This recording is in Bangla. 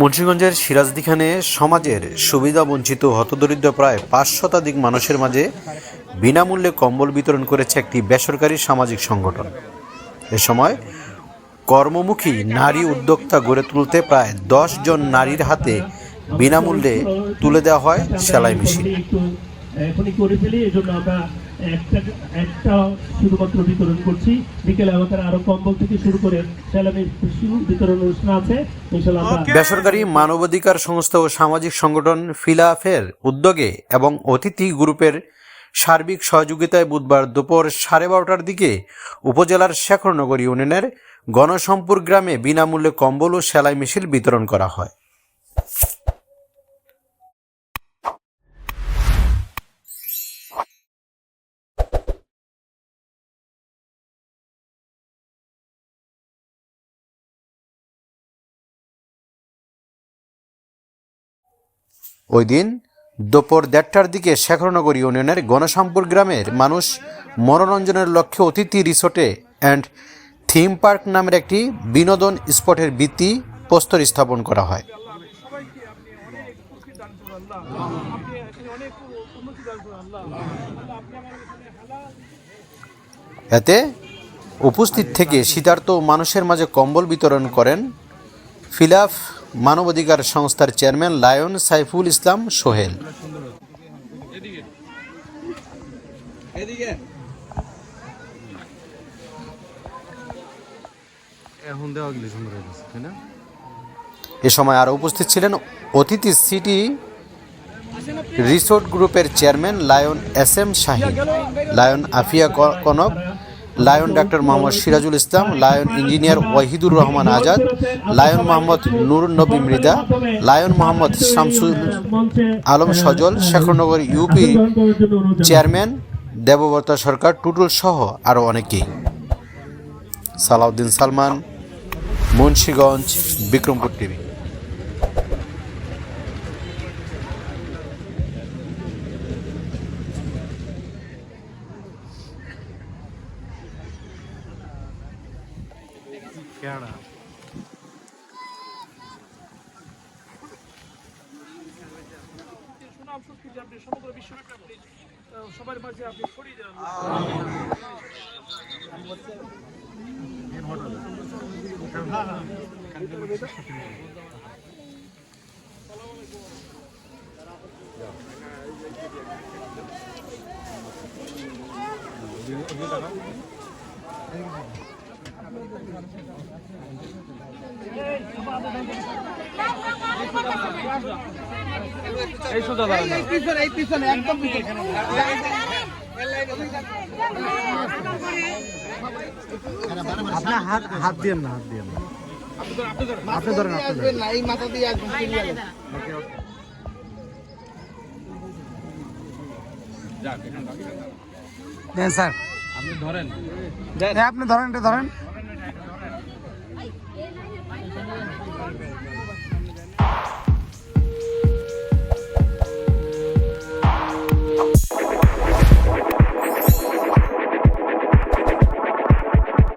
মুন্সিগঞ্জের সিরাজদিখানে সমাজের সুবিধা বঞ্চিত হতদরিদ্র প্রায় পাঁচ শতাধিক মানুষের মাঝে বিনামূল্যে কম্বল বিতরণ করেছে একটি বেসরকারি সামাজিক সংগঠন। এ সময় কর্মমুখী নারী উদ্যোক্তা গড়ে তুলতে প্রায় দশ জন নারীর হাতে বিনামূল্যে তুলে দেওয়া হয় সেলাই মেশিন। একটু শুধুমাত্র বিতরণ করছি। বিকেলে আমাদের আরও কম্বল থেকে শুরু করে বিতরণ অনুষ্ঠান আছে। বেসরকারি মানবাধিকার সংস্থা ও সামাজিক সংগঠন ফিলাফের উদ্যোগে এবং অতিথি গ্রুপের সার্বিক সহযোগিতায় বুধবার দুপুর সাড়ে বারোটার দিকে উপজেলার শেখরনগর ইউনিয়নের গণসম্পুর গ্রামে বিনামূল্যে কম্বল ও সেলাই মেশিন বিতরণ করা হয়। ওই দিন দুপুর দেড়টার দিকে শেখরনগর ইউনিয়নের গণসম্পুর গ্রামের মানুষ মনোরঞ্জনের লক্ষ্যে অতিথি রিসোর্টে অ্যান্ড থিম পার্ক নামের একটি বিনোদন স্পটের ভিত্তি প্রস্তর স্থাপন করা হয়। এতে উপস্থিত থেকে শীতার্ত মানুষের মাঝে কম্বল বিতরণ করেন ফিলাফ মানবাধিকার সংস্থার চেয়ারম্যান লায়ন সাইফুল ইসলাম সোহেল। এ সময় আরও উপস্থিত ছিলেন অতিথি সিটি রিসোর্ট গ্রুপের chairman lion S M Shahin lion Afia Kanak lion doctor Mohammad Sirajul Islam, lion engineer Wahidur Rahman Azad, lion Mohammad Nur Nabi Mridha lion Mohammad Shamsul Alam Sajal, Shekharnagar UP chairman Debabrata Sarkar, Tutul সহ আরও অনেকেই। সালাউদ্দিন সালমান, মুন্সীগঞ্জ, বিক্রমপুর টিভি। আপনি সমগ্র বিশ্বব্যাপী আপনি সবার মাঝে আপনি ছড়িয়ে দেন এই সোজা দাঁড়ান। না। পিছনে এই পিছনে একদম পিছনে। আপনার হাত হাত দিয়েন না হাত দিয়েন না। আপনি ধরেন আপনি ধরেন। না এই মাথা দিয়ে একদম ক্লিয়ার দেন স্যার। আপনি ধরেন। আপনি ধরেন এটা ধরেন।